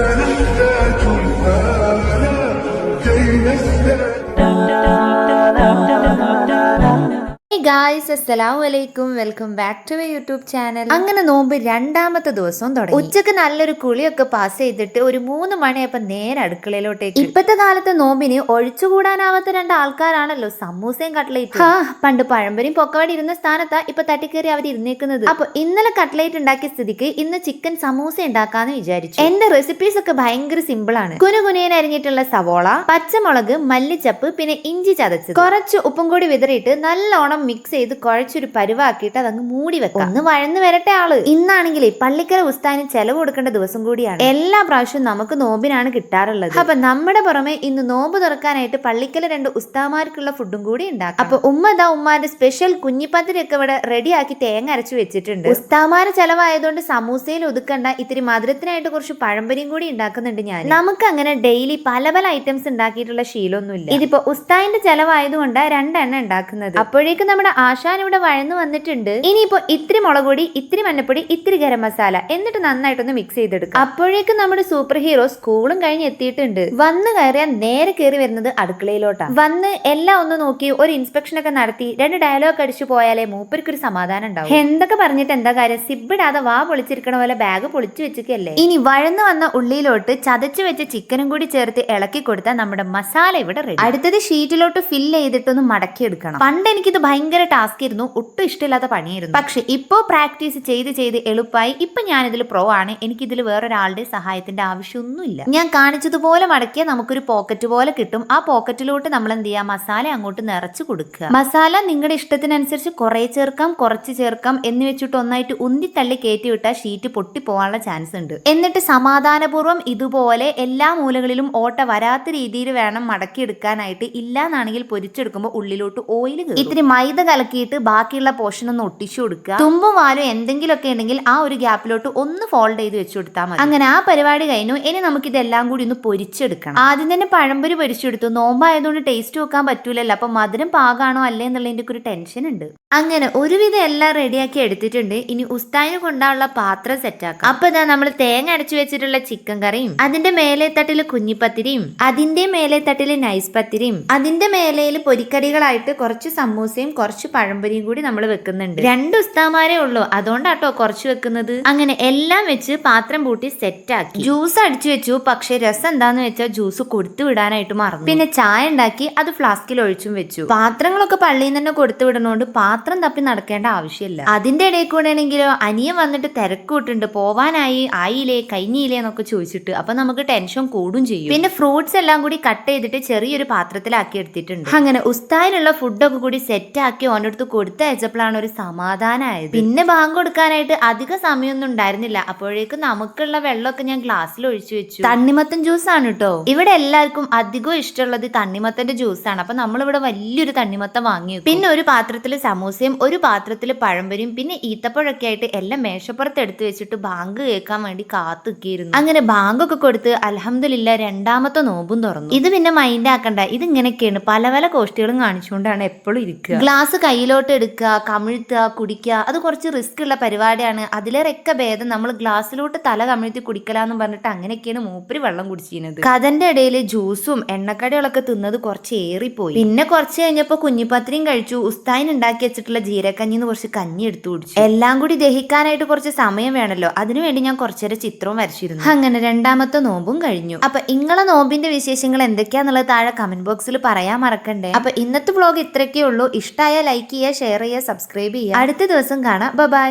Sen de çok guys അസ്സലാമു അലൈക്കും welcome back to my YouTube channel അങ്ങനെ നോമ്പ് രണ്ടാമത്തെ ദിവസം തുടങ്ങി. ഉച്ചയ്ക്ക് നല്ലൊരു കുളിയൊക്കെ പാസ് ചെയ്തിട്ട് ഒരു മൂന്ന് മണിയപ്പം നേരെ അടുക്കളയിലോട്ടേക്ക്. ഇപ്പത്തെ കാലത്തെ നോമ്പിന് ഒഴിച്ചുകൂടാനാവാത്ത രണ്ട് ആൾക്കാരാണല്ലോ സമൂസയും കട്ട്ലേറ്റ്. പണ്ട് പഴംപരിയും പൊക്കവാടി ഇരുന്ന സ്ഥാനത്താ ഇപ്പൊ തട്ടിക്കേറി അവർ ഇരുന്നേക്കുന്നത്. അപ്പൊ ഇന്നലെ കട്ട്ലേറ്റ് ഉണ്ടാക്കിയ സ്ഥിതിക്ക് ഇന്ന് ചിക്കൻ സമൂസ ഉണ്ടാക്കാന്ന് വിചാരിച്ചു. എന്റെ റെസിപ്പീസ് ഒക്കെ ഭയങ്കര സിമ്പിൾ ആണ്. കുനുകുനേൻ അരിഞ്ഞിട്ടുള്ള സവോള പച്ചമുളക് മല്ലിച്ചപ്പ് പിന്നെ ഇഞ്ചി ചതച്ചത്. കുറച്ച് ഉപ്പും കൂടി വിതറിയിട്ട് നല്ലോണം മിക്സ് ചെയ്ത് കുഴച്ചൊരു പരുവാക്കിയിട്ട് അതങ്ങ് മൂടി വെക്കാം. ഒന്ന് വഴന്ന് വരട്ടെ ആൾ. ഇന്നാണെങ്കിലേ പള്ളിക്കര ഉസ്താനി ചെലവ് കൊടുക്കേണ്ട ദിവസം കൂടിയാണ്. എല്ലാ പ്രാവശ്യവും നമുക്ക് നോമ്പിനാണ് കിട്ടാറുള്ളത്. അപ്പൊ നമ്മുടെ പുറമെ ഇന്ന് നോമ്പ് തുറക്കാനായിട്ട് പള്ളിക്കല രണ്ട് ഉസ്താമാർക്കുള്ള ഫുഡും കൂടി ഉണ്ടാക്കാം. അപ്പൊ ഉമ്മ ദാ ഉമ്മാന്റെ സ്പെഷ്യൽ കുഞ്ഞിപ്പത്തിരി ഒക്കെ ഇവിടെ റെഡിയാക്കി തേങ്ങ അരച്ചു വെച്ചിട്ടുണ്ട്. ഉസ്താമാര ചെലവായതുകൊണ്ട് സമൂസയിൽ ഒതുക്കണ്ട ഇത്തിരി മധുരത്തിനായിട്ട് കുറച്ച് പഴംപരിയും കൂടി ഉണ്ടാക്കുന്നുണ്ട് ഞാൻ. നമുക്ക് അങ്ങനെ ഡെയിലി പല പല ഐറ്റംസ് ഉണ്ടാക്കിയിട്ടുള്ള ശീലമൊന്നുമില്ല. ഇതിപ്പോ ഉസ്താദിന്റെ ചെലവായതുകൊണ്ട് രണ്ടെണ്ണം ഉണ്ടാക്കുന്നത്. അപ്പോഴേക്കും നമ്മുടെ ആശാൻ ഇവിടെ വഴന്നു വന്നിട്ടുണ്ട്. ഇനിയിപ്പോ ഇത്തിരി മുളക് പൊടി ഇത്തിരി മഞ്ഞപ്പൊടി ഇത്തിരി ഗരം മസാല എന്നിട്ട് നന്നായിട്ടൊന്ന് മിക്സ് ചെയ്തെടുക്കാം. അപ്പോഴേക്കും നമ്മുടെ സൂപ്പർ ഹീറോ സ്കൂളും കഴിഞ്ഞ് എത്തിയിട്ടുണ്ട്. വന്ന് കയറിയാൽ നേരെ കയറി വരുന്നത് അടുക്കളയിലോട്ടാണ് വന്ന് എല്ലാം ഒന്ന് നോക്കി ഒരു ഇൻസ്പെക്ഷൻ ഒക്കെ നടത്തി രണ്ട് ഡയലോഗ് അടിച്ചു പോയാലേ മൂപ്പർക്ക് ഒരു സമാധാനം ഉണ്ടാവും. എന്തൊക്കെ പറഞ്ഞിട്ട് എന്താ കാര്യം? സിബിടാതെ വാ പൊളിച്ചിരിക്കണ പോലെ ബാഗ് പൊളിച്ചു വെച്ചിക്കല്ലേ ഇനി വഴന്നു വന്ന ഉള്ളിയിലോട്ട് ചതച്ചു വെച്ച ചിക്കനും കൂടി ചേർത്ത് ഇളക്കി കൊടുത്താൽ നമ്മുടെ മസാല ഇവിടെ റെഡി അടുത്തത് ഷീറ്റിലോട്ട് ഫില്ല് ചെയ്തിട്ടൊന്ന് മടക്കി എടുക്കണം പണ്ട് എനിക്കിത് ഭയങ്കര ടാസ്ക് ആയിരുന്നു. ഒട്ടും ഇഷ്ടമില്ലാത്ത പണിയായിരുന്നു. പക്ഷെ ഇപ്പോൾ പ്രാക്ടീസ് ചെയ്ത് ചെയ്ത് എളുപ്പമായി. ഇപ്പൊ ഞാൻ ഇതിൽ പ്രോ ആണ്. എനിക്കിതിൽ വേറൊരാളുടെ സഹായത്തിന്റെ ആവശ്യമൊന്നുമില്ല. ഞാൻ കാണിച്ചതുപോലെ മടക്കിയാൽ നമുക്കൊരു പോക്കറ്റ് പോലെ കിട്ടും. ആ പോക്കറ്റിലോട്ട് നമ്മൾ എന്ത് ചെയ്യാം മസാല അങ്ങോട്ട് നിറച്ച് കൊടുക്കുക. മസാല നിങ്ങളുടെ ഇഷ്ടത്തിനനുസരിച്ച് കുറേ ചേർക്കാം കുറച്ച് ചേർക്കാം എന്ന് വെച്ചിട്ട് ഒന്നായിട്ട് ഉന്തി തള്ളി കയറ്റി വിട്ടാൽ ഷീറ്റ് പൊട്ടി പോകാനുള്ള ചാൻസ് ഉണ്ട്. എന്നിട്ട് സമാധാനപൂർവം ഇതുപോലെ എല്ലാ മൂലകളിലും ഓട്ട വരാത്ത രീതിയിൽ വേണം മടക്കിയെടുക്കാനായിട്ട്. ഇല്ലാന്നാണെങ്കിൽ പൊരിച്ചെടുക്കുമ്പോൾ ഉള്ളിലോട്ട് ഓയിൽ ഇത്തിരി മൈദ കലക്കിയിട്ട് ബാക്കിയുള്ള പോർഷൻ ഒന്ന് ഒട്ടിച്ചു കൊടുക്കുക. തുമ്പും വാലും എന്തെങ്കിലുമൊക്കെ ഉണ്ടെങ്കിൽ ആ ഒരു ഗ്യാപ്പിലോട്ട് ഒന്ന് ഫോൾഡ് ചെയ്ത് വെച്ചു കൊടുത്താൽ മതി. അങ്ങനെ ആ പരിപാടി കഴിഞ്ഞു. ഇനി നമുക്ക് ഇതെല്ലാം കൂടി ഒന്ന് പൊരിച്ചെടുക്കണം. ആദ്യം തന്നെ പഴംപൊരി പൊരിച്ചെടുത്തു. നോമ്പായതുകൊണ്ട് ടേസ്റ്റ് വെക്കാൻ പറ്റൂലല്ലോ. അപ്പൊ മധുരം പാകാണോ അല്ലേ എന്നുള്ളതിന്റെ ഒരു ടെൻഷൻ ഉണ്ട്. അങ്ങനെ ഒരുവിധം എല്ലാം റെഡിയാക്കി എടുത്തിട്ടുണ്ട്. ഇനി ഉസ്താദിന് കൊണ്ടാനുള്ള പാത്രം സെറ്റാക്കാം അപ്പൊ ഇതാ നമ്മൾ തേങ്ങ അടച്ചു വെച്ചിട്ടുള്ള ചിക്കൻ കറിയും അതിന്റെ മേലെ തട്ടിൽ കുഞ്ഞിപ്പത്തിരിയും അതിന്റെ മേലെ തട്ടിൽ നൈസ് പത്തിരിയും അതിന്റെ മേലയിൽ പൊരിക്കടികളായിട്ട് കുറച്ച് സമൂസയും കുറച്ച് പഴംപൊരിയും കൂടി നമ്മൾ വെക്കുന്നുണ്ട്. രണ്ട് ഉസ്താമാരേ ഉള്ളൂ. അതുകൊണ്ടാട്ടോ കുറച്ച് വെക്കുന്നത്. അങ്ങനെ എല്ലാം വെച്ച് പാത്രം പൂട്ടി സെറ്റാക്കി. ജ്യൂസ് അടിച്ചു വെച്ചു. പക്ഷെ രസം എന്താന്ന് വെച്ചാൽ ജ്യൂസ് കൊടുത്തു വിടാനായിട്ട് മറന്നു. പിന്നെ ചായ ഉണ്ടാക്കി അത് ഫ്ലാസ്കിൽ ഒഴിച്ചും വെച്ചു. പാത്രങ്ങളൊക്കെ പള്ളിയിൽ നിന്ന് തന്നെ കൊടുത്തു വിടണോണ്ട് പാത്രം തപ്പി നടക്കേണ്ട ആവശ്യമില്ല. അതിന്റെ ഇടയിൽ കൂടെയാണെങ്കിലോ അനിയൻ വന്നിട്ട് തിരക്കൂട്ടുണ്ട്. പോവാനായി ആയില്ലേ കഴിഞ്ഞില്ലേ എന്നൊക്കെ ചോദിച്ചിട്ട്. അപ്പൊ നമുക്ക് ടെൻഷൻ കൂടും ചെയ്യും. പിന്നെ ഫ്രൂട്ട്സ് എല്ലാം കൂടി കട്ട് ചെയ്തിട്ട് ചെറിയൊരു പാത്രത്തിലാക്കി എടുത്തിട്ടുണ്ട്. അങ്ങനെ ഉസ്താദിനുള്ള ഫുഡൊക്കെ കൂടി സെറ്റ് ഓന്റെ അടുത്ത് കൊടുത്തയച്ചപ്പോഴാണ് ഒരു സമാധാനമായത് പിന്നെ ബാങ്ക് കൊടുക്കാനായിട്ട് അധിക സമയമൊന്നും ഉണ്ടായിരുന്നില്ല. അപ്പോഴേക്കും നമുക്കുള്ള വെള്ളമൊക്കെ ഞാൻ ഗ്ലാസ്സിൽ ഒഴിച്ചു വെച്ചു. തണ്ണിമത്തൻ ജ്യൂസ് ആണ് കേട്ടോ. ഇവിടെ എല്ലാവർക്കും അധികം ഇഷ്ടമുള്ളത് തണ്ണിമത്തന്റെ ജ്യൂസ് ആണ് അപ്പൊ നമ്മളിവിടെ വലിയൊരു തണ്ണിമത്തം വാങ്ങി. പിന്നെ ഒരു പാത്രത്തിൽ സമൂസയും ഒരു പാത്രത്തിൽ പഴംപൊരിയും പിന്നെ ഈത്തപ്പഴൊക്കെ ആയിട്ട് എല്ലാം മേശപ്പുറത്ത് എടുത്തു വെച്ചിട്ട് ബാങ്ക് കേൾക്കാൻ വേണ്ടി കാത്തുക്കിയിരുന്നു അങ്ങനെ ബാങ്ക് ഒക്കെ കൊടുത്ത് അലഹമില്ല രണ്ടാമത്തെ നോമ്പും തുറന്നു. ഇത് പിന്നെ മൈൻഡ് ആക്കണ്ട. ഇത് ഇങ്ങനെയൊക്കെയാണ് പല പല കോഷ്ടികളും കാണിച്ചുകൊണ്ടാണ് എപ്പോഴും ഇരിക്കുക. ഗ്ലാസ് കയ്യിലോട്ട് എടുക്കുക കമിഴ്ത്തുക കുടിക്കുക അത് കുറച്ച് റിസ്ക് ഉള്ള പരിപാടിയാണ്. അതിലേറെയൊക്കെ ഭേദം നമ്മൾ ഗ്ലാസ്സിലോട്ട് തല കമിഴ്ത്തി കുടിക്കലാന്ന് പറഞ്ഞിട്ട് അങ്ങനെയൊക്കെയാണ് മൂപ്പര് വെള്ളം കുടിച്ചിരുന്നത്. കഥന്റെ ഇടയിൽ ജ്യൂസും എണ്ണക്കടികളൊക്കെ തിന്നത് കുറച്ച് ഏറിപ്പോയി. പിന്നെ കുറച്ച് കഴിഞ്ഞപ്പോൾ കുഞ്ഞിപ്പത്രിയും കഴിച്ചു. ഉസ്താൻ ഉണ്ടാക്കി വെച്ചിട്ടുള്ള ജീരക്കഞ്ഞിന്ന് കുറച്ച് കഞ്ഞി എടുത്തു കുടിച്ചു. എല്ലാം കൂടി ദഹിക്കാനായിട്ട് കുറച്ച് സമയം വേണമല്ലോ അതിനുവേണ്ടി ഞാൻ കുറച്ചേരം ചിത്രവും വരച്ചിരുന്നു. അങ്ങനെ രണ്ടാമത്തെ നോമ്പും കഴിഞ്ഞു. അപ്പൊ ഇങ്ങളെ നോമ്പിന്റെ വിശേഷങ്ങൾ എന്തൊക്കെയാന്നുള്ളത് താഴെ കമന്റ് ബോക്സിൽ പറയാൻ മറക്കണ്ടേ? അപ്പൊ ഇന്നത്തെ വ്ളോഗ് ഇത്രയൊക്കെ ഉള്ളൂ. ഇഷ്ടമായ ലൈക്ക് ചെയ്യുക ഷെയർ ചെയ്യുക സബ്സ്ക്രൈബ് ചെയ്യുക. അടുത്ത ദിവസം കാണാം. ബൈ